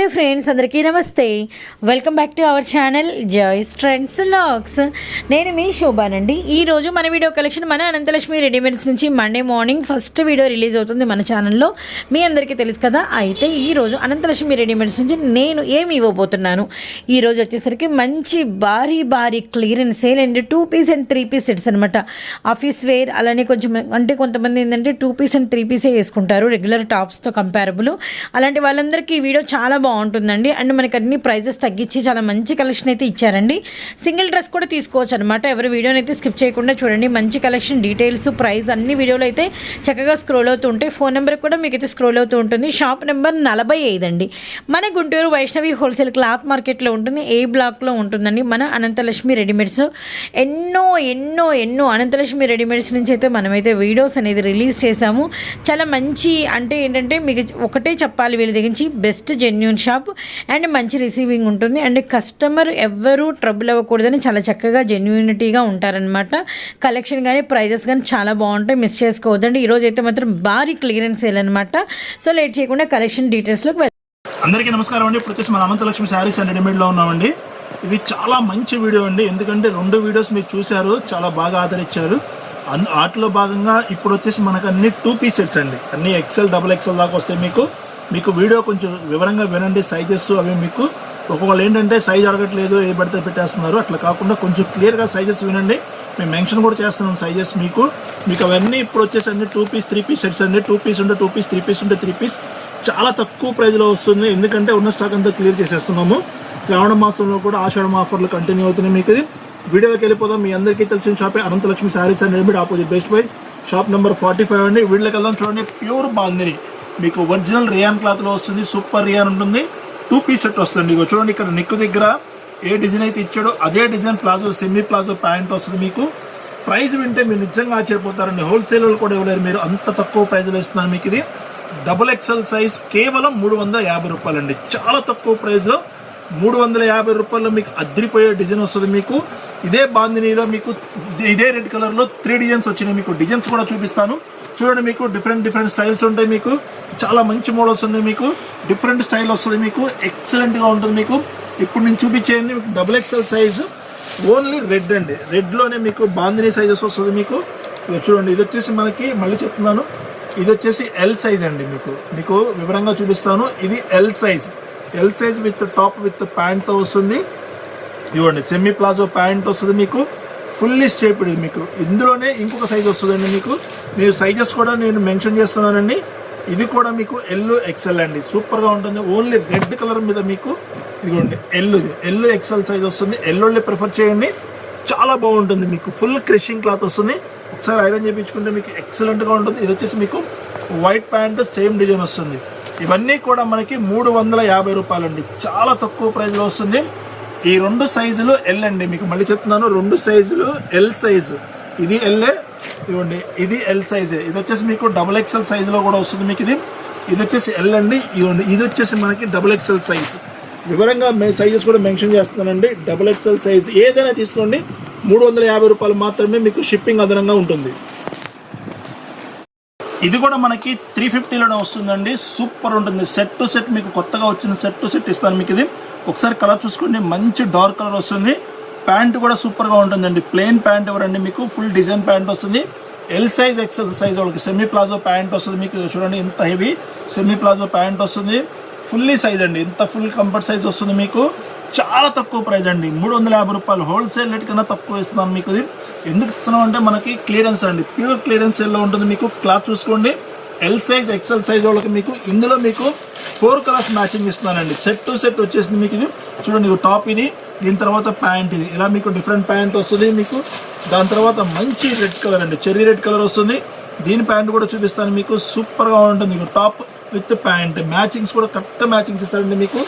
Hello friends అందరికీ నమస్తే. Welcome back to our channel joys trends locks నేను మీ శోభానండి. ఈరోజు మన వీడియో కలెక్షన్ మన అనంతలక్ష్మి రెడీమేడ్స్ నుంచి Monday morning first video release అవుతుంది మన ఛానల్లో మీ అందరికీ తెలుసు కదా? అయితే ఈరోజు అనంతలక్ష్మి రెడీమేడ్స్ నుంచి నేను ఏమి ఇవ్వబోతున్నాను? ఈరోజు వచ్చేసరికి మంచి భారీ భారీ clearance sale and two piece and three piece sets అనమాట ఆఫీస్ వేర్ అలానే కొంచెం అంటే కొంతమంది ఏంటంటే టూ పీస్ అండ్ త్రీ పీసే వేసుకుంటారు. రెగ్యులర్ టాప్స్తో కంపారబుల్ అలాంటి వాళ్ళందరికీ ఈ వీడియో చాలా బాగుంటుందండి. అండ్ మనకి అన్ని ప్రైజెస్ తగ్గించి చాలా మంచి కలెక్షన్ అయితే ఇచ్చారండి. సింగిల్ డ్రెస్ కూడా తీసుకోవచ్చు అనమాట ఎవరి వీడియోని అయితే స్కిప్ చేయకుండా చూడండి. మంచి కలెక్షన్ డీటెయిల్స్ ప్రైస్ అన్ని వీడియోలు అయితే చక్కగా స్క్రోల్ అవుతూ ఉంటాయి. ఫోన్ నెంబర్ కూడా మీకు అయితే స్క్రోల్ అవుతూ ఉంటుంది. షాప్ నెంబర్ నలభై ఐదు అండి. మన గుంటూరు వైష్ణవి హోల్సేల్ క్లాత్ మార్కెట్లో ఉంటుంది. ఏ బ్లాక్లో ఉంటుందండి? మన అనంతలక్ష్మి రెడీమేడ్స్. ఎన్నో ఎన్నో ఎన్నో అనంతలక్ష్మి రెడీమేడ్స్ నుంచి అయితే మనమైతే వీడియోస్ అనేది రిలీజ్ చేశాము. చాలా మంచి అంటే ఏంటంటే మీకు ఒకటే చెప్పాలి వీళ్ళ దగ్గర నుంచి. బెస్ట్ జెన్యున్ షాప్ అండ్ మంచి రిసీవింగ్ ఉంటుంది. అండ్ కస్టమర్ ఎవ్వరూ ట్రబుల్ అవ్వకూడదని చాలా చక్కగా జెన్యూనిటీగా ఉంటారనమాట కలెక్షన్ కానీ ప్రైజెస్ కానీ చాలా బాగుంటాయి. మిస్ చేసుకోవద్దండి. ఈరోజు అయితే మాత్రం భారీ క్లియరెన్స్ సేల్ అనమాట సో లేట్ చేయకుండా కలెక్షన్ డీటెయిల్స్లోకి అందరికీ నమస్కారం అండి. ఇప్పుడు వచ్చేసి మన అనంతలక్ష్మి శారీస్ అండ్ రెడీమేడ్లో ఉన్నామండి. ఇది చాలా మంచి వీడియో అండి. ఎందుకంటే రెండు వీడియోస్ మీరు చూశారు చాలా బాగా ఆదరించారు. అందు వాటిలో భాగంగా ఇప్పుడు వచ్చేసి మనకు అన్ని టూ పీస్ సెట్స్ అండి. అన్ని ఎక్సెల్ డబుల్ ఎక్సెల్ దాకా వస్తాయి మీకు. మీకు వీడియో కొంచెం వివరంగా వినండి సైజెస్ అవి మీకు. ఒక్కొక్కళ్ళు ఏంటంటే సైజ్ అడగట్లేదు ఏ పడితే పెట్టేస్తున్నారు. అట్లా కాకుండా కొంచెం క్లియర్గా సైజెస్ వినండి. మేము మెన్షన్ కూడా చేస్తున్నాం సైజెస్ మీకు. మీకు అవన్నీ ఇప్పుడు వచ్చేసి అన్ని two piece three piece sets అండి. టూ పీస్ ఉంటే టూ పీస్ త్రీ పీస్ ఉంటే త్రీ పీస్ చాలా తక్కువ ప్రైజ్లో వస్తుంది. ఎందుకంటే ఉన్న స్టాక్ అంతా క్లియర్ చేసేస్తున్నాము. శ్రావణ మాసంలో కూడా ఆషాఢం ఆఫర్లు కంటిన్యూ అవుతున్నాయి మీకు ఇది. వీడియోకి వెళ్ళిపోదాం. మీ అందరికీ తెలిసిన షాపే Ananthalakshmi sarees and readymade opposite best buy. Shop number forty five అండి. వీడియోకి వెళ్దాం చూడండి. ప్యూర్ బాందిని మీకు ఒరిజినల్ రియాన్ క్లాత్లో వస్తుంది సూపర్ రియాన్ ఉంటుంది. టూ పీస్ సెట్ వస్తుంది చూడండి ఇక్కడ నెక్ దగ్గర ఏ డిజైన్ అయితే ఇచ్చాడో అదే design palazzo semi palazzo pant వస్తుంది మీకు. ప్రైస్ వింటే మీరు నిజంగా ఆశ్చర్యపోతారండి. హోల్సేల్ కూడా ఇవ్వలేరు మీరు. అంత తక్కువ ప్రైజ్లో ఇస్తున్నారు మీకు ఇది. డబుల్ ఎక్సెల్ సైజ్ కేవలం మూడు వందల యాభై రూపాయలండి. చాలా తక్కువ ప్రైస్లో మూడు వందల యాభై రూపాయల్లో మీకు అద్రిపోయే డిజైన్ వస్తుంది మీకు. ఇదే బాందినీలో మీకు ఇదే రెడ్ కలర్లో త్రీ డిజైన్స్ వచ్చినాయి. మీకు డిజైన్స్ కూడా చూపిస్తాను. చూడండి మీకు డిఫరెంట్ డిఫరెంట్ స్టైల్స్ ఉంటాయి మీకు. చాలా మంచి మోడల్స్ ఉన్నాయి మీకు. డిఫరెంట్ స్టైల్ వస్తుంది మీకు. ఎక్సలెంట్గా ఉంటుంది మీకు. ఇప్పుడు నేను చూపించేయండి మీకు double XL size only red అండి. రెడ్లోనే మీకు బాందినీ సైజెస్ వస్తుంది మీకు. చూడండి ఇది వచ్చేసి మనకి మళ్ళీ చెప్తున్నాను. ఇది వచ్చేసి ఎల్ సైజ్ అండి మీకు. మీకు వివరంగా చూపిస్తాను. ఇది L size L size with top with ప్యాంట్తో వస్తుంది. ఇవ్వండి సెమీ ప్లాజో ప్యాంట్ వస్తుంది మీకు. ఫుల్లీ స్టేప్డ్ ఇది మీకు. ఇందులోనే ఇంకొక సైజ్ వస్తుందండి మీకు. మీరు సైజెస్ కూడా నేను మెన్షన్ చేస్తున్నానండి. ఇది కూడా మీకు ఎల్లు ఎక్సెల్ అండి. సూపర్గా ఉంటుంది. ఓన్లీ రెడ్ కలర్ మీద మీకు ఇదిగోండి ఎల్ ఎల్లు ఎల్ ఎక్సెల్ సైజ్ వస్తుంది. ఎల్లోళ్ళే ప్రిఫర్ చేయండి. చాలా బాగుంటుంది మీకు. ఫుల్ క్రిషింగ్ క్లాత్ వస్తుంది. ఒకసారి ఐరన్ చేయించుకుంటే మీకు ఎక్సలెంట్గా ఉంటుంది. ఇది వచ్చేసి మీకు వైట్ ప్యాంట్ సేమ్ డిజైన్ వస్తుంది. ఇవన్నీ కూడా మనకి మూడు వందల యాభై రూపాయలండి. చాలా తక్కువ ప్రైస్లో వస్తుంది. ఈ రెండు సైజులు ఎల్ అండి మీకు మళ్ళీ చెప్తున్నాను రెండు సైజులు ఎల్ సైజు ఇది ఎల్ఏ ఇవ్వండి ఇది ఎల్ సైజే ఇది వచ్చేసి మీకు డబుల్ ఎక్స్ఎల్ సైజులో కూడా వస్తుంది మీకు ఇది. ఇది వచ్చేసి ఎల్ అండి ఇవ్వండి ఇది వచ్చేసి మనకి డబుల్ ఎక్స్ఎల్ సైజ్ వివరంగా మే సైజెస్ కూడా మెన్షన్ చేస్తున్నానండి. డబుల్ ఎక్స్ఎల్ సైజ్ ఏదైనా తీసుకోండి మూడు వందల యాభై రూపాయలు మాత్రమే మీకు షిప్పింగ్ అదనంగా ఉంటుంది. ఇది కూడా మనకి త్రీ ఫిఫ్టీలోనే వస్తుందండి. సూపర్ ఉంటుంది. సెట్ టు సెట్ మీకు కొత్తగా వచ్చిన సెట్ టు సెట్ ఇస్తాను మీకు ఇది. ఒకసారి కలర్ చూసుకోండి. మంచి డార్క్ కలర్ వస్తుంది. ప్యాంట్ కూడా సూపర్గా ఉంటుందండి. ప్లెయిన్ ప్యాంట్ ఎవరండి మీకు? ఫుల్ డిజైన్ ప్యాంట్ వస్తుంది. ఎల్ సైజ్ ఎక్సెల్ సైజ్ వాళ్ళకి సెమీ ప్లాజో ప్యాంట్ వస్తుంది మీకు. చూడండి ఇంత హెవీ సెమీ ప్లాజో ప్యాంట్ వస్తుంది. ఫుల్లీ సైజ్ అండి. ఇంత ఫుల్ కంఫర్ట్ సైజ్ వస్తుంది మీకు. చాలా తక్కువ ప్రైజ్ అండి. మూడు వందల యాభై రూపాయలు హోల్సేల్ రేట్ కన్నా తక్కువ ఇస్తున్నాను మీకు ఇది. ఎందుకు ఇస్తున్నాం అంటే మనకి క్లియరెన్స్ అండి. ప్యూర్ క్లియరెన్స్ సేల్లో ఉంటుంది మీకు. క్లాత్ చూసుకోండి. ఎల్ సైజ్ ఎక్సెల్ సైజ్ వాళ్ళకి మీకు. ఇందులో మీకు ఫోర్ కలర్స్ మ్యాచింగ్ ఇస్తున్నానండి. సెట్ టు సెట్ వచ్చేసింది మీకు ఇది. చూడండి టాప్ ఇది. దీని తర్వాత ప్యాంట్ ఇది. ఇలా మీకు డిఫరెంట్ ప్యాంట్ వస్తుంది మీకు. దాని తర్వాత మంచి రెడ్ కలర్ అండి. చెర్రీ రెడ్ కలర్ వస్తుంది. దీని ప్యాంట్ కూడా చూపిస్తాను మీకు. సూపర్గా ఉంటుంది. మీకు టాప్ విత్ ప్యాంట్. మ్యాచింగ్స్ కూడా కరెక్ట్ మ్యాచింగ్స్ ఇస్తారండి మీకు.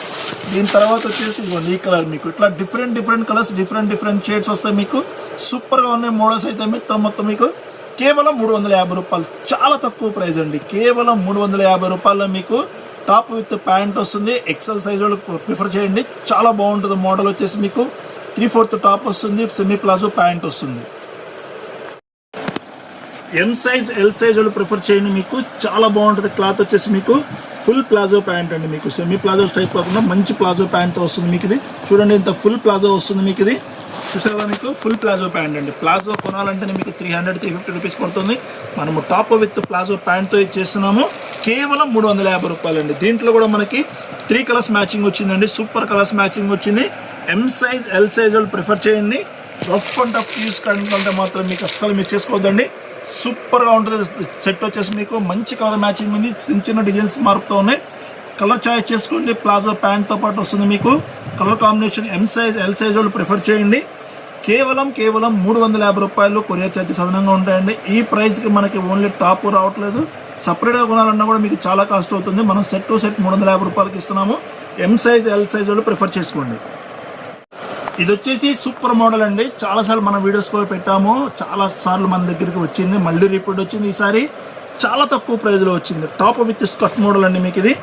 దీని తర్వాత వచ్చేసి ఈ కలర్ మీకు. ఇట్లా different different colours different different shades వస్తాయి మీకు. సూపర్గా ఉన్నాయి మోడల్స్ అయితే మొత్తం మొత్తం మీకు. కేవలం మూడు వందల యాభై రూపాయలు. చాలా తక్కువ ప్రైస్ అండి. కేవలం మూడు వందల యాభై రూపాయల్లో మీకు టాప్ విత్ ప్యాంట్ వస్తుంది. ఎక్సెల్ సైజ్ వాళ్ళు ప్రిఫర్ చేయండి. చాలా బాగుంటుంది మోడల్ వచ్చేసి మీకు. త్రీ ఫోర్త్ టాప్ వస్తుంది. సెమీ ప్లాజో ప్యాంట్ వస్తుంది. ఎం సైజ్ ఎల్ సైజ్ వాళ్ళు ప్రిఫర్ చేయండి మీకు. చాలా బాగుంటుంది. క్లాత్ వచ్చేసి మీకు ఫుల్ ప్లాజో ప్యాంట్ అండి మీకు. సెమీ ప్లాజో టైప్ కాకుండా మంచి ప్లాజో ప్యాంట్తో వస్తుంది మీకు ఇది. చూడండి ఇంత ఫుల్ ప్లాజో వస్తుంది మీకు ఇది. చూసారా మీకు? ఫుల్ ప్లాజో ప్యాంట్ అండి. ప్లాజో కొనాలంటే మీకు three hundred three fifty rupees పడుతుంది. మనము టాప్ విత్ ప్లాజో ప్యాంట్తో ఇచ్చేస్తున్నాము. కేవలం మూడు వందల యాభై రూపాయలండి. దీంట్లో కూడా మనకి త్రీ కలర్స్ మ్యాచింగ్ వచ్చిందండి. సూపర్ కలర్స్ మ్యాచింగ్ వచ్చింది. ఎం సైజ్ ఎల్ సైజ్ వాళ్ళు ప్రిఫర్ చేయండి. రఫ్ అండ్ టఫ్ యూస్ కంటే మాత్రం మీకు అస్సలు మిస్ చేసుకోవద్దండి. సూపర్గా ఉంటుంది. సెట్ వచ్చేసి మీకు మంచి కలర్ మ్యాచింగ్ ఉంది. చిన్న చిన్న డిజైన్స్ మారుతూ ఉన్నాయి. కలర్ చాయిస్ చేసుకోండి. ప్లాజో ప్యాంట్తో పాటు వస్తుంది మీకు. Colour combination M size L size వాళ్ళు ప్రిఫర్ చేయండి. కేవలం కేవలం మూడు వందల యాభై రూపాయలు కొరియర్ ఛార్జెస్ అదనంగా ఉంటాయండి. ఈ ప్రైస్కి మనకి ఓన్లీ టాప్ రావట్లేదు. సపరేట్గా కొనాలన్నా కూడా మీకు చాలా కాస్ట్ అవుతుంది. మనం సెట్ టు సెట్ మూడు వందల యాభై రూపాయలకి ఇస్తున్నాము. ఎం సైజ్ ఎల్ సైజ్ వాళ్ళు ప్రిఫర్ చేసుకోండి. ఇది వచ్చేసి సూపర్ మోడల్ అండి. చాలాసార్లు మన వీడియోస్ కూడా పెట్టాము. చాలా సార్లు మన దగ్గరికి వచ్చింది. మళ్ళీ రిపీట్ వచ్చింది ఈసారి. చాలా తక్కువ ప్రైజ్లో వచ్చింది. టాప్ విత్ స్కర్ట్ మోడల్ అండి మీకు ఇది.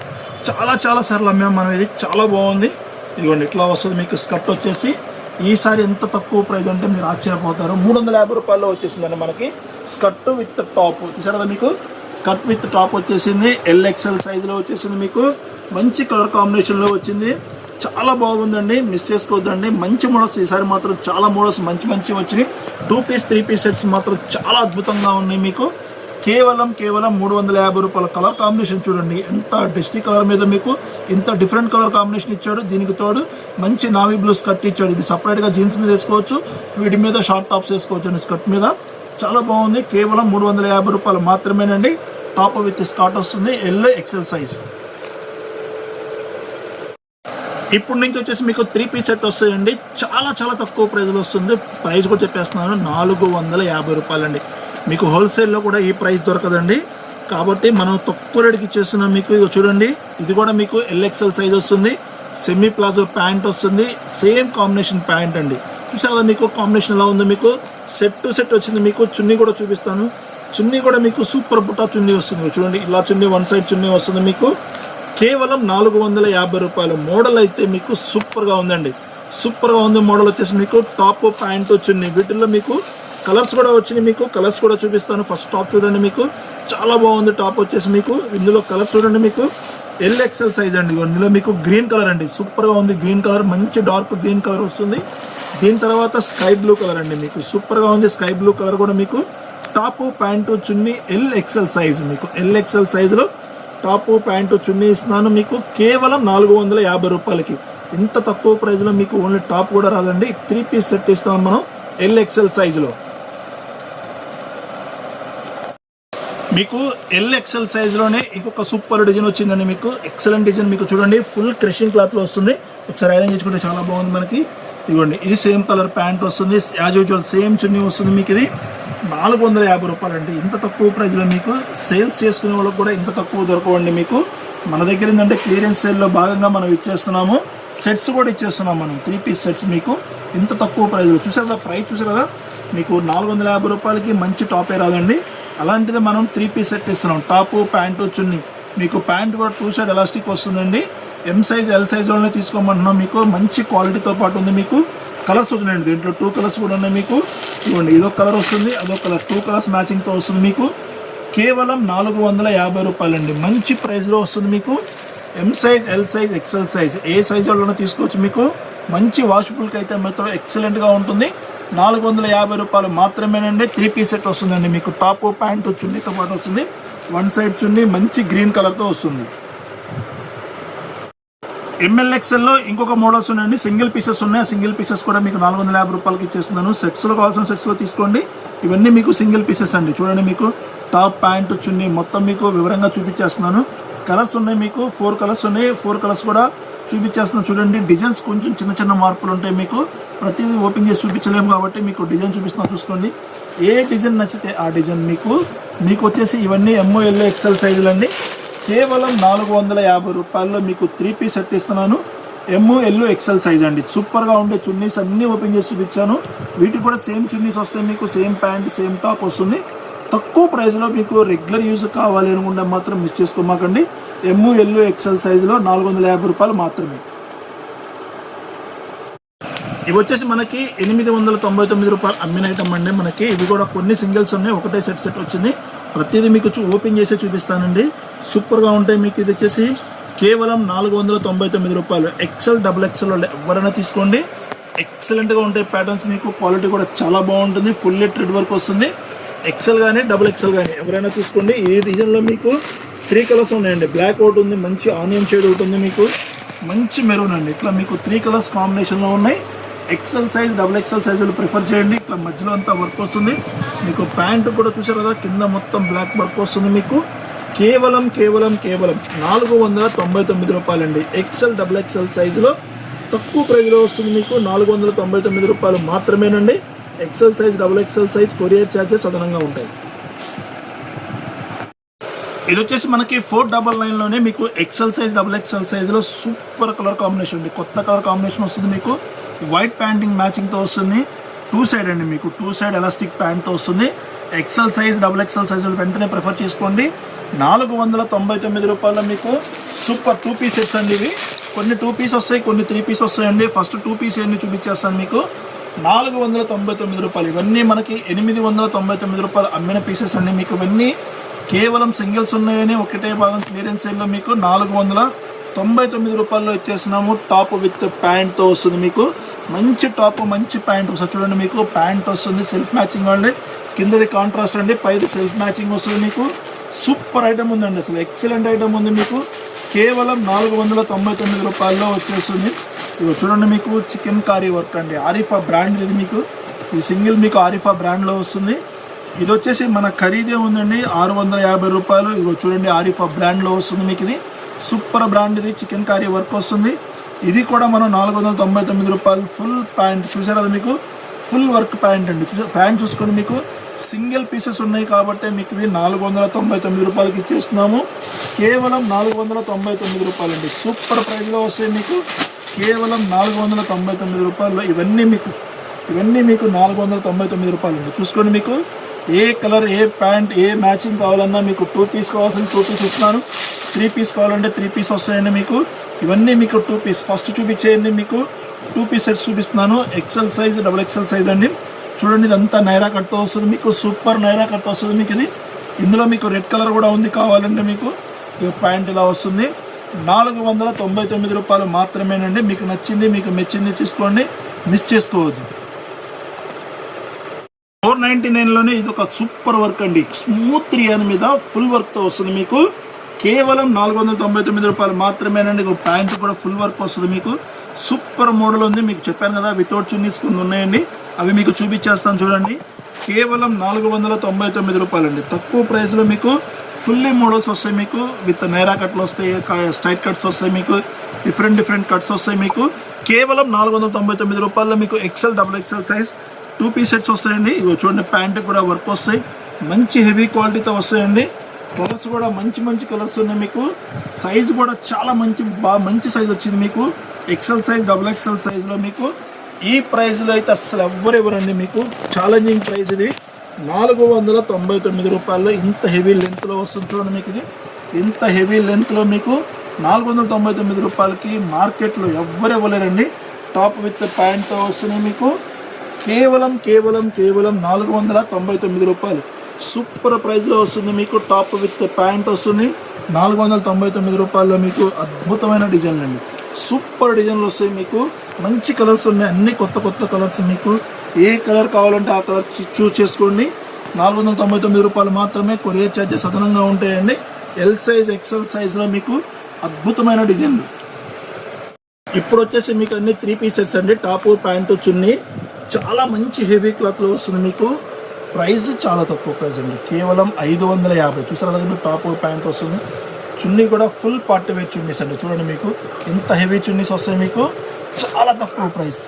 చాలా చాలా సార్లు అమ్మాము మనం ఇది. చాలా బాగుంది. ఇదిగోండి ఇట్లా వస్తుంది మీకు స్కర్ట్ వచ్చేసి. ఈసారి ఎంత తక్కువ ప్రైజ్ అంటే మీరు ఆశ్చర్యపోతారు. మూడు వందల యాభై రూపాయల్లో వచ్చేసిందండి మనకి. స్కర్ట్ విత్ టాప్ చూసారు మీకు? స్కర్ట్ విత్ టాప్ వచ్చేసింది. ఎల్ఎక్స్ఎల్ సైజులో వచ్చేసింది మీకు. మంచి కలర్ కాంబినేషన్లో వచ్చింది. చాలా బాగుందండి. మిస్ చేసుకోవద్దండి మంచి మోడల్స్ ఈసారి మాత్రం చాలా మోడల్స్ మంచి మంచి వచ్చినాయి. Two piece three piece sets మాత్రం చాలా అద్భుతంగా ఉన్నాయి మీకు. కేవలం కేవలం మూడు వందల యాభై రూపాయల కలర్ కాంబినేషన్ చూడండి. ఎంత డస్టీ కలర్ మీద మీకు ఇంత డిఫరెంట్ కలర్ కాంబినేషన్ ఇచ్చాడు. దీనికి తోడు మంచి నావీ బ్లూ స్కర్ట్ ఇచ్చాడు. ఇది సపరేట్గా జీన్స్ మీద వేసుకోవచ్చు. వీటి మీద షార్ట్ టాప్స్ వేసుకోవచ్చు అండి స్కర్ట్ మీద. చాలా బాగుంది. కేవలం మూడు వందల యాభై రూపాయలు మాత్రమేనండి. టాప్ విత్ స్కాట్ వస్తుంది. ఎల్ ఎక్సెల్ సైజ్ ఇప్పుడు నుంచి వచ్చేసి మీకు త్రీ పీస్ సెట్ వస్తాయండి. చాలా చాలా తక్కువ ప్రైజ్లో వస్తుంది. ప్రైస్ కూడా చెప్పేస్తున్నాను నాలుగు వందల యాభై రూపాయలండి. మీకు హోల్సేల్లో కూడా ఈ ప్రైస్ దొరకదండి. కాబట్టి మనం తక్కువ రేటుకి ఇచ్చేస్తున్నాం మీకు ఇది చూడండి. ఇది కూడా మీకు ఎల్ఎక్సెల్ సైజ్ వస్తుంది. సెమీ ప్లాజో ప్యాంట్ వస్తుంది. సేమ్ కాంబినేషన్ ప్యాంట్ అండి. చూసారు కదా మీకు కాంబినేషన్ ఎలా ఉందో మీకు? సెట్ టు సెట్ వచ్చింది మీకు. చున్నీ కూడా చూపిస్తాను. చున్నీ కూడా మీకు సూపర్ బుట్టా చున్నీ వస్తుంది. చూడండి. ఇలా చున్నీ వన్ సైడ్ చున్నీ వస్తుంది మీకు. కేవలం నాలుగు వందల యాభై రూపాయలు మోడల్ అయితే మీకు సూపర్గా ఉందండి. సూపర్గా ఉంది మోడల్ వచ్చేసి మీకు టాప్ ప్యాంట్ వచ్చింది. వీటిల్లో మీకు కలర్స్ కూడా వచ్చినాయి మీకు. కలర్స్ కూడా చూపిస్తాను. ఫస్ట్ టాప్ చూడండి మీకు. చాలా బాగుంది టాప్ వచ్చేసి మీకు. ఇందులో కలర్స్ చూడండి మీకు. ఎల్ ఎక్సెల్ సైజ్ అండి. ఇందులో మీకు గ్రీన్ కలర్ అండి. సూపర్గా ఉంది. గ్రీన్ కలర్ మంచి డార్క్ గ్రీన్ కలర్ వస్తుంది. దీని తర్వాత స్కై బ్లూ కలర్ అండి మీకు. సూపర్గా ఉంది స్కై బ్లూ కలర్ కూడా మీకు. Top pant chunni L XL size మీకు. ఎల్ ఎక్సెల్ సైజులో టాపు ప్యాంటు చున్నీ ఇస్తున్నాను. మీకు కేవలం నాలుగు వందల యాభై రూపాయలకి. ఇంత తక్కువ ప్రైస్లో మీకు ఓన్లీ టాప్ కూడా రాదండి. త్రీ పీస్ సెట్ ఇస్తాం మనం ఎల్ఎక్సెల్ సైజులో. మీకు ఎల్ఎక్సెల్ సైజులోనే ఇంకొక సూపర్ డిజైన్ వచ్చిందండి మీకు. ఎక్సలెంట్ డిజైన్ మీకు చూడండి. ఫుల్ క్రషింగ్ క్లాత్లో వస్తుంది. ఒకసారి ఐరన్ చేసుకుంటే చాలా బాగుంది మనకి. ఇదిగోండి ఇది సేమ్ కలర్ ప్యాంట్ వస్తుంది. యాజ్ యూజువల్ సేమ్ చున్నీ వస్తుంది మీకు ఇది. నాలుగు వందల యాభై రూపాయలు అండి ఇంత తక్కువ ప్రైజ్లో మీకు సేల్స్ చేసుకునే వాళ్ళకి కూడా ఇంత తక్కువ దొరకవండి మీకు. మన దగ్గర ఏంటంటే క్లియరెన్స్ సేల్లో భాగంగా మనం ఇచ్చేస్తున్నాము. సెట్స్ కూడా ఇచ్చేస్తున్నాం మనం. త్రీ పీస్ సెట్స్ మీకు. ఇంత తక్కువ ప్రైజ్లో. చూసారు కదా ప్రైస్ చూసారు కదా? మీకు నాలుగు వందల యాభై రూపాయలకి మంచి టాపే రాదండి. అలాంటిది మనం త్రీ పీస్ సెట్ ఇస్తున్నాం. Top pant chunni. మీకు ప్యాంట్ కూడా టూ సైడ్ ఎలాస్టిక్ వస్తుందండి. ఎం సైజ్ ఎల్ సైజ్లోనే తీసుకోమంటున్నాం మీకు. మంచి క్వాలిటీతో పాటు ఉంది మీకు. కలర్స్ వస్తున్నాయండి దీంట్లో టూ కలర్స్ కూడా ఉన్నాయి మీకు. ఇవ్వండి ఇదొక కలర్ వస్తుంది అదొక కలర్ టూ కలర్స్ మ్యాచింగ్తో వస్తుంది మీకు. కేవలం నాలుగు వందల యాభై రూపాయలండి. మంచి ప్రైస్లో వస్తుంది మీకు. M size L size XL size ఏ సైజ్ వాళ్ళని తీసుకోవచ్చు మీకు. మంచి వాషబుల్కి అయితే మాత్రం ఎక్సలెంట్గా ఉంటుంది. నాలుగు వందల యాభై రూపాయలు మాత్రమేనండి. త్రీ పీస్ సెట్ వస్తుందండి మీకు. టాప్ ప్యాంట్ చున్నీతో పాటు వస్తుంది. వన్ సైడ్ చున్నీ మంచి గ్రీన్ కలర్తో వస్తుంది. ఎంఎల్ఎక్స్ఎల్లో ఇంకొక మోడల్స్ ఉన్నాయండి. సింగిల్ పీసెస్ ఉన్నాయి. ఆ సింగిల్ పీసెస్ కూడా మీకు నాలుగు వందల యాభై రూపాయలకి ఇచ్చేస్తున్నాను. సెట్స్లో కావాల్సిన సెట్స్లో తీసుకోండి. ఇవన్నీ మీకు సింగిల్ పీసెస్ అండి. చూడండి మీకు టాప్ ప్యాంటు చున్నీ మొత్తం మీకు వివరంగా చూపించేస్తున్నాను. కలర్స్ ఉన్నాయి మీకు. ఫోర్ కలర్స్ ఉన్నాయి. ఫోర్ కలర్స్ కూడా చూపించేస్తున్నాను. చూడండి డిజైన్స్ కొంచెం చిన్న చిన్న మార్పులు ఉంటాయి మీకు. ప్రతిదీ ఓపెన్ చేసి చూపించలేము కాబట్టి మీకు డిజైన్ చూపిస్తున్నాను. చూసుకోండి. ఏ డిజైన్ నచ్చితే ఆ డిజైన్ మీకు. మీకు వచ్చేసి ఇవన్నీ ఎంఓఎల్ఏ ఎక్సెల్ సైజులు అండి. కేవలం నాలుగు వందల యాభై రూపాయల్లో మీకు త్రీ పీస్ సెట్ ఇస్తున్నాను. ఎమ్ ఎల్లో ఎక్సెల్ సైజ్ అండి. సూపర్గా ఉండే చున్నీస్ అన్నీ ఓపెన్ చేసి చూపించాను. వీటికి కూడా సేమ్ చున్నీస్ వస్తాయి మీకు. సేమ్ ప్యాంట్ సేమ్ టాప్ వస్తుంది. తక్కువ ప్రైస్లో మీకు రెగ్యులర్ యూజ్ కావాలి అనుకుంటే మాత్రం మిస్ చేసుకోమాకండి. ఎమ్ ఎల్లో ఎక్సెల్ సైజులో నాలుగు వందల యాభై రూపాయలు మాత్రమే. ఇవి వచ్చేసి మనకి ఎనిమిది వందల తొంభై తొమ్మిది రూపాయలు అమ్మిన ఐటమ్ అండి మనకి. ఇవి కూడా కొన్ని సింగిల్స్ ఉన్నాయి. ఒకటే సెట్ సెట్ వచ్చింది. ప్రతిదీ మీకు చూ ఓపెన్ చేసి చూపిస్తానండి. సూపర్గా ఉంటాయి మీకు ఇది వచ్చేసి కేవలం నాలుగు వందల తొంభై తొమ్మిది రూపాయలు. ఎక్సెల్ డబుల్ ఎక్సెల్ ఎవరైనా తీసుకోండి. ఎక్సలెంట్గా ఉంటాయి ప్యాటర్న్స్ మీకు. క్వాలిటీ కూడా చాలా బాగుంటుంది. ఫుల్లీ ట్రెడ్ వర్క్ వస్తుంది. ఎక్సెల్ కానీ డబుల్ ఎక్సెల్ కానీ ఎవరైనా చూసుకోండి. ఈ డిజైన్లో మీకు త్రీ కలర్స్ ఉన్నాయండి. బ్లాక్ ఒకటి ఉంది మంచి ఆనియన్ షేడ్ ఒకటి ఉంది మీకు. మంచి మెరూన్ అండి. ఇట్లా మీకు త్రీ కలర్స్ కాంబినేషన్లో ఉన్నాయి. ఎక్సెల్ సైజ్ డబుల్ ఎక్సెల్ సైజులు ప్రిఫర్ చేయండి. ఇట్లా మధ్యలో అంతా వర్క్ వస్తుంది. మీకు ప్యాంటు కూడా చూసారు కదా కింద మొత్తం బ్లాక్ వర్క్ వస్తుంది మీకు. కేవలం కేవలం కేవలం నాలుగు వందల తొంభై తొమ్మిది రూపాయలండి. ఎక్సెల్ డబుల్ ఎక్సెల్ సైజులో తక్కువ ప్రైజ్లో వస్తుంది మీకు నాలుగు వందల తొంభై తొమ్మిది రూపాయలు మాత్రమేనండి. XL size double XL size courier charges అదనంగా ఉంటాయి. ఇది వచ్చేసి మనకి ఫోర్ డబల్ నైన్లోనే మీకు ఎక్సెల్ సైజ్ డబుల్ ఎక్సెల్ సైజ్లో సూపర్ కలర్ కాంబినేషన్ ఉంది. కొత్త కలర్ కాంబినేషన్ వస్తుంది మీకు. వైట్ ప్యాంటింగ్ మ్యాచింగ్తో వస్తుంది. టూ సైడ్ అండి మీకు. టూ సైడ్ ఎలాస్టిక్ ప్యాంట్తో వస్తుంది. ఎక్సెల్ సైజ్ డబుల్ ఎక్సెల్ సైజులు వెంటనే ప్రిఫర్ చేసుకోండి. నాలుగు వందల తొంభై తొమ్మిది రూపాయల మీకు సూపర్ టూ పీస్ సెట్స్ అండి ఇవి. కొన్ని టూ పీస్ వస్తాయి కొన్ని త్రీ పీస్ వస్తాయండి. ఫస్ట్ టూ పీస్ ఎన్ని చూపించేస్తాను మీకు. నాలుగు వందల తొంభై తొమ్మిది రూపాయలు. ఇవన్నీ మనకి ఎనిమిది వందల తొంభై తొమ్మిది రూపాయలు అమ్మిన పీసెస్ అండి మీకు. ఇవన్నీ కేవలం సింగిల్స్ ఉన్నాయని ఒకటే భాగం క్లియరెన్స్ సేల్లో మీకు నాలుగు వందల తొంభై తొమ్మిది రూపాయల్లో ఇచ్చేసినాము టాప్ విత్ ప్యాంట్తో వస్తుంది మీకు. మంచి టాప్ మంచి ప్యాంట్ వస్తుంది చూడండి మీకు. ప్యాంట్ వస్తుంది సెల్ఫ్ మ్యాచింగ్ అండి కిందది కాంట్రాస్ట్ అండి. పైది సెల్ఫ్ మ్యాచింగ్ వస్తుంది మీకు. సూపర్ ఐటమ్ ఉందండి అసలు. ఎక్సలెంట్ ఐటమ్ ఉంది మీకు. కేవలం నాలుగు వందల తొంభై తొమ్మిది రూపాయల్లో వచ్చేస్తుంది. ఇవి చూడండి మీకు చికెన్ కారీ వర్క్ అండి. ఆరిఫా బ్రాండ్ ఇది మీకు. ఈ సింగిల్ మీకు ఆరిఫా బ్రాండ్లో వస్తుంది. ఇది వచ్చేసి మన ఖరీదే ఉందండి. ఆరు వందల యాభై రూపాయలు. ఇదిగో చూడండి ఆరిఫా బ్రాండ్లో వస్తుంది మీకు ఇది. సూపర్ బ్రాండ్ ఇది. చికెన్ కారీ వర్క్ వస్తుంది. ఇది కూడా మనం నాలుగు వందల తొంభై తొమ్మిది రూపాయలు ఫుల్ ప్యాంట్. చూసారు అది మీకు? ఫుల్ వర్క్ ప్యాంట్ అండి. ప్యాంట్ చూసుకొని మీకు సింగిల్ పీసెస్ ఉన్నాయి కాబట్టి మీకు ఇవి నాలుగు వందల తొంభై తొమ్మిది రూపాయలకి ఇచ్చేస్తున్నాము. కేవలం నాలుగు వందల తొంభై తొమ్మిది రూపాయలు అండి సూపర్ ప్రైస్లో వస్తాయి మీకు కేవలం నాలుగు వందల తొంభై తొమ్మిది రూపాయలు ఇవన్నీ మీకు ఇవన్నీ మీకు నాలుగు వందల తొంభై తొమ్మిది రూపాయలు అండి చూసుకోండి మీకు ఏ కలర్ ఏ ప్యాంట్ ఏ మ్యాచింగ్ కావాలన్నా మీకు టూ పీస్ కావాల్సిన టూ పీస్ ఇస్తున్నాను. త్రీ పీస్ కావాలంటే త్రీ పీస్ వస్తాయండి మీకు. ఇవన్నీ మీకు టూ పీస్. ఫస్ట్ చూపించేయండి మీకు. టూ పీస్ సెట్స్ చూపిస్తున్నాను. XL size double XL size అండి. చూడండి ఇదంతా నైరా కట్తో వస్తుంది మీకు. సూపర్ నైరా కట్ వస్తుంది మీకు ఇది. ఇందులో మీకు రెడ్ కలర్ కూడా ఉంది కావాలంటే మీకు. ఈ ప్యాంట్ ఇలా వస్తుంది. నాలుగు వందల తొంభై తొమ్మిది రూపాయలు మాత్రమేనండి. మీకు నచ్చింది మీకు మెచ్చింది తీసుకోండి మిస్ చేసుకోవద్దు ఫోర్ నైంటీ నైన్లోనే ఇది ఒక సూపర్ వర్క్ అండి స్మూత్ రియాన్ మీద ఫుల్ వర్క్తో వస్తుంది మీకు. కేవలం నాలుగు వందల తొంభై తొమ్మిది రూపాయలు మాత్రమేనండి. ఒక ప్యాంట్ కూడా ఫుల్ వర్క్ వస్తుంది మీకు. సూపర్ మోడల్ ఉంది. మీకు చెప్పాను కదా వితౌట్ చున్నీస్ కొన్ని ఉన్నాయండి. అవి మీకు చూపించేస్తాను చూడండి. కేవలం నాలుగు వందల తొంభై తొమ్మిది రూపాయలండి. తక్కువ ప్రైస్లో మీకు ఫుల్లీ మోడల్స్ వస్తాయి మీకు. విత్ నైరా కట్లు వస్తాయి స్ట్రైట్ కట్స్ వస్తాయి మీకు. డిఫరెంట్ డిఫరెంట్ కట్స్ వస్తాయి మీకు. కేవలం నాలుగు వందల తొంభై తొమ్మిది రూపాయల్లో మీకు XL double XL size two piece sets వస్తాయండి. ఇవి చూడండి ప్యాంట్ కూడా వర్క్ వస్తాయి. మంచి హెవీ క్వాలిటీతో వస్తాయండి. కలర్స్ కూడా మంచి మంచి కలర్స్ ఉన్నాయి మీకు. సైజు కూడా చాలా మంచి బాగా మంచి సైజ్ వచ్చింది మీకు. ఎక్సెల్ సైజ్ డబుల్ ఎక్సెల్ సైజులో మీకు. ఈ ప్రైస్లో అయితే అస్సలు ఎవ్వరు ఇవ్వరండి మీకు. ఛాలెంజింగ్ ప్రైస్ ఇది. నాలుగు వందల తొంభై తొమ్మిది రూపాయల్లో ఇంత హెవీ లెంత్లో వస్తుంది చూడండి మీకు ఇది. ఇంత హెవీ లెంత్లో మీకు నాలుగు వందల తొంభై తొమ్మిది రూపాయలకి మార్కెట్లో ఎవ్వరు ఇవ్వలేరండి టాప్ విత్ ప్యాంట్తో వస్తున్నాయి మీకు. కేవలం కేవలం కేవలం నాలుగు వందల తొంభై తొమ్మిది రూపాయలు. సూపర్ ప్రైస్లో వస్తుంది మీకు టాప్ విత్ ప్యాంట్ వస్తుంది. నాలుగు వందల తొంభై తొమ్మిది రూపాయల్లో మీకు అద్భుతమైన డిజైన్లు అండి. సూపర్ డిజైన్లు వస్తాయి మీకు. మంచి కలర్స్ ఉన్నాయి అన్ని కొత్త కొత్త కలర్స్ మీకు. ఏ కలర్ కావాలంటే ఆ కలర్ చూస్ చేసుకోండి. నాలుగు వందల తొంభై తొమ్మిది రూపాయలు మాత్రమే కొరియర్ ఛార్జెస్ అదనంగా ఉంటాయండి. ఎల్ సైజ్ ఎక్సెల్ సైజ్లో మీకు అద్భుతమైన డిజైన్లు. ఇప్పుడు వచ్చేసి మీకు అన్ని త్రీ పీసెస్ అండి. Top pant chunni. చాలా మంచి హెవీ క్లాత్లో వస్తుంది మీకు. ప్రైస్ చాలా తక్కువ ప్రైస్ అండి. కేవలం ఐదు వందల యాభై. చూసారు అలాగే మీకు టాప్ ప్యాంట్ వస్తుంది. చున్నీ కూడా ఫుల్ పార్ట్ వేర్ చున్నీస్ అండి. చూడండి మీకు. ఎంత హెవీ చున్నీస్ వస్తాయి మీకు. చాలా తక్కువ ప్రైస్.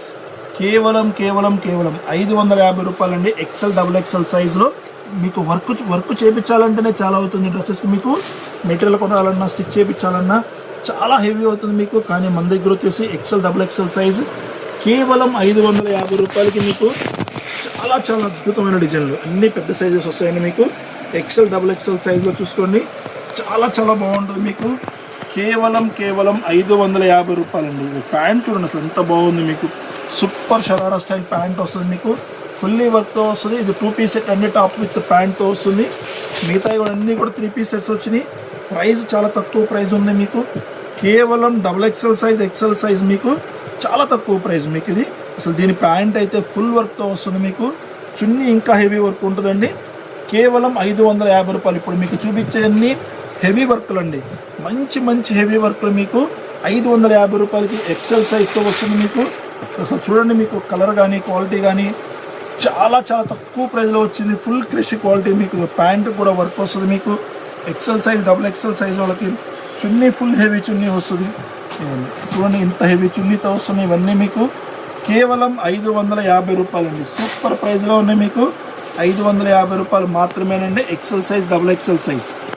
కేవలం కేవలం కేవలం ఐదు వందల యాభై రూపాయలండి. ఎక్సెల్ డబుల్ ఎక్సెల్ సైజులో మీకు వర్క్ వర్క్ చేయించాలంటేనే చాలా అవుతుంది డ్రెస్సెస్కి మీకు. మెటీరియల్ కొనాలన్నా స్టిచ్ చేయించాలన్నా చాలా హెవీ అవుతుంది మీకు. కానీ మన దగ్గర వచ్చేసి ఎక్సెల్ డబుల్ ఎక్సెల్ సైజ్ కేవలం ఐదు వందల యాభై రూపాయలకి మీకు చాలా చాలా అద్భుతమైన డిజైన్లు. అన్ని పెద్ద సైజెస్ వస్తాయండి మీకు. ఎక్సెల్ డబుల్ ఎక్సెల్ సైజులో చూసుకోండి. చాలా చాలా బాగుంటుంది మీకు. కేవలం కేవలం ఐదు వందల యాభై రూపాయలండి. ప్యాంట్ చూడండి అసలు ఎంత బాగుంది మీకు. సూపర్ షరారా స్టైల్ ప్యాంట్ వస్తుంది మీకు. ఫుల్లీ వర్క్తో వస్తుంది. ఇది టూ పీస్ సెట్ అన్ని టాప్ విత్ ప్యాంట్తో వస్తుంది. మిగతా కూడా అన్నీ కూడా త్రీ పీస్ సెట్స్ వచ్చినాయి. ప్రైస్ చాలా తక్కువ ప్రైస్ ఉంది మీకు. కేవలం double XL size XL size మీకు. చాలా తక్కువ ప్రైస్ మీకు ఇది. అసలు దీని ప్యాంట్ అయితే ఫుల్ వర్క్తో వస్తుంది మీకు. చున్నీ ఇంకా హెవీ వర్క్ ఉంటుందండి. కేవలం ఐదు వందల యాభై రూపాయలు ఇప్పుడు మీకు చూపించేవన్నీ హెవీ వర్క్లు అండి. మంచి మంచి హెవీ వర్క్లు మీకు. ఐదు వందల యాభై రూపాయలకి ఎక్సెల్ సైజ్తో వస్తుంది మీకు. అసలు చూడండి మీకు కలర్ కానీ క్వాలిటీ కానీ చాలా చాలా తక్కువ ప్రైస్లో వచ్చింది. ఫుల్ క్రిష్ క్వాలిటీ మీకు ప్యాంట్ కూడా వర్క్ వస్తుంది మీకు. XL size double XL size వాళ్ళకి చున్నీ ఫుల్ హెవీ చున్నీ వస్తుంది. చూడండి ఇంత హెవీ చున్నీతో వస్తున్నాయి ఇవన్నీ మీకు. కేవలం ఐదు వందల యాభై రూపాయలండి. సూపర్ ప్రైస్లో ఉన్నాయి మీకు. ఐదు వందల యాభై రూపాయలు మాత్రమేనండి. XL size double XL size.